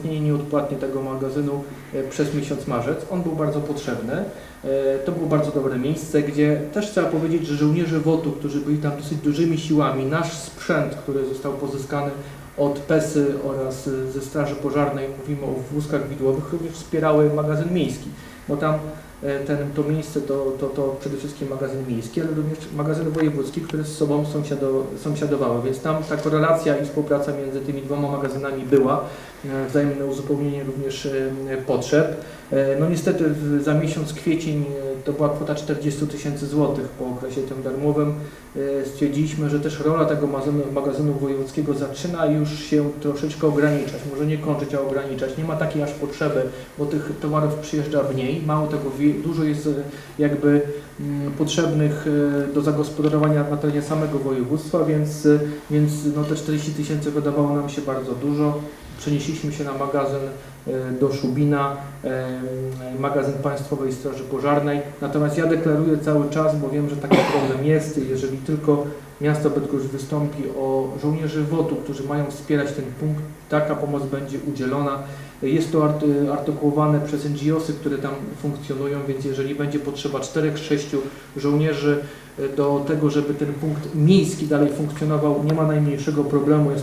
udostępnienie nieodpłatnie tego magazynu e, przez miesiąc marzec. On był bardzo potrzebny. E, To było bardzo dobre miejsce, gdzie też trzeba powiedzieć, że żołnierze WOT-u, którzy byli tam dosyć dużymi siłami, nasz sprzęt, który został pozyskany od PESY oraz e, ze Straży Pożarnej, mówimy o wózkach widłowych, również wspierały magazyn miejski, bo tam ten, to miejsce to, to, to przede wszystkim magazyn miejski, ale również magazyn wojewódzki, które z sobą sąsiado, sąsiadowały, więc tam ta korelacja i współpraca między tymi dwoma magazynami była, e, wzajemne uzupełnienie również e, potrzeb. E, No niestety w- za miesiąc kwiecień e, to była kwota 40 tysięcy złotych po okresie tym darmowym. E, Stwierdziliśmy, że też rola tego magazynu, magazynu wojewódzkiego zaczyna już się troszeczkę ograniczać, może nie kończyć, a ograniczać. Nie ma takiej aż potrzeby, bo tych towarów przyjeżdża mniej, mało tego, wie- dużo jest e, jakby mm, potrzebnych e, do zagospodarowania na terenie samego województwa, więc, e, więc no te 40 tysięcy wydawało nam się bardzo dużo. Przenieśliśmy się na magazyn e, do Szubina, e, magazyn Państwowej Straży Pożarnej. Natomiast ja deklaruję cały czas, bo wiem, że taki problem jest, jeżeli tylko miasto Bydgoszcz wystąpi o żołnierzy WOT-u, którzy mają wspierać ten punkt, taka pomoc będzie udzielona. Jest to arty- artykułowane przez NGOsy, które tam funkcjonują, więc jeżeli będzie potrzeba 4-6 żołnierzy e, do tego, żeby ten punkt miejski dalej funkcjonował, nie ma najmniejszego problemu. Jest